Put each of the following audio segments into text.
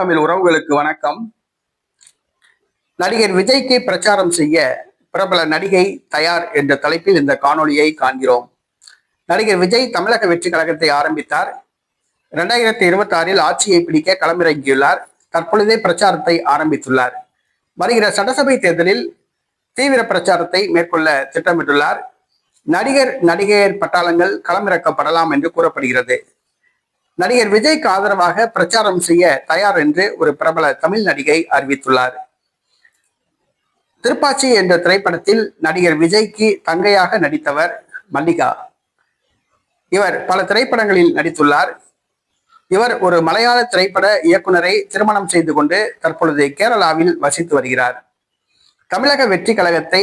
தமிழ் உறவுகளுக்கு வணக்கம். நடிகர் விஜய்க்கு பிரச்சாரம் செய்ய பிரபல நடிகை தயார் என்ற தலைப்பில் இந்த காணொளியை காண்கிறோம். நடிகர் விஜய் தமிழக வெற்றி கழகத்தை ஆரம்பித்தார். இரண்டாயிரத்தி இருபத்தி ஆறில் ஆட்சியை பிடிக்க களமிறங்கியுள்ளார். தற்பொழுதே பிரச்சாரத்தை ஆரம்பித்துள்ளார். வருகிற சட்டசபை தேர்தலில் தீவிர பிரச்சாரத்தை மேற்கொள்ள திட்டமிட்டுள்ளார். நடிகர் நடிகையர் பட்டாளங்கள் களமிறக்கப்படலாம் என்று கூறப்படுகிறது. நடிகர் விஜய்க்கு ஆதரவாக பிரச்சாரம் செய்ய தயார் என்று ஒரு பிரபல தமிழ் நடிகை அறிவித்துள்ளார். திருப்பாச்சி என்ற திரைப்படத்தில் நடிகர் விஜய்க்கு தங்கையாக நடித்தவர் மல்லிகா. இவர் பல திரைப்படங்களில் நடித்துள்ளார். இவர் ஒரு மலையாள திரைப்பட இயக்குனரை திருமணம் செய்து கொண்டு தற்பொழுது கேரளாவில் வசித்து வருகிறார். தமிழக வெற்றி கழகத்தை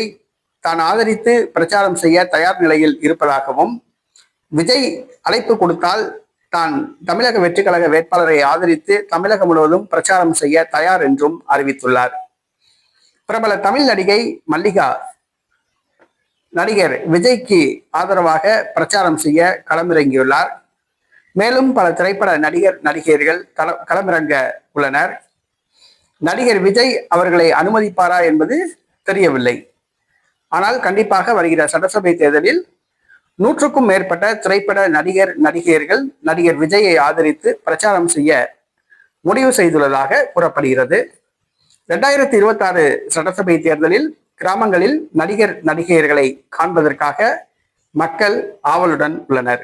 தான் ஆதரித்து பிரச்சாரம் செய்ய தயார் நிலையில் இருப்பதாகவும் விஜய் அழைப்பு கொடுத்தால் தான் தமிழக வெற்றி கழக வேட்பாளரை ஆதரித்து தமிழகம் முழுவதும் பிரச்சாரம் செய்ய தயார் என்றும் அறிவித்துள்ளார். பிரபல தமிழ் நடிகை மல்லிகா நடிகர் விஜய்க்கு ஆதரவாக பிரச்சாரம் செய்ய களமிறங்கியுள்ளார். மேலும் பல திரைப்பட நடிகர் நடிகையர்கள் கள- களமிறங்க உள்ளனர். நடிகர் விஜய் அவர்களை அனுமதிப்பாரா என்பது தெரியவில்லை. ஆனால் கண்டிப்பாக வருகிற சட்டசபை தேர்தலில் நூற்றுக்கும் மேற்பட்ட திரைப்பட நடிகர் நடிகையர்கள் நடிகர் விஜயை ஆதரித்து பிரச்சாரம் செய்ய முடிவு செய்துள்ளதாக கூறப்படுகிறது. இரண்டாயிரத்தி இருபத்தி ஆறு சட்டசபை தேர்தலில் கிராமங்களில் நடிகர் நடிகையர்களை காண்பதற்காக மக்கள் ஆவலுடன் உள்ளனர்.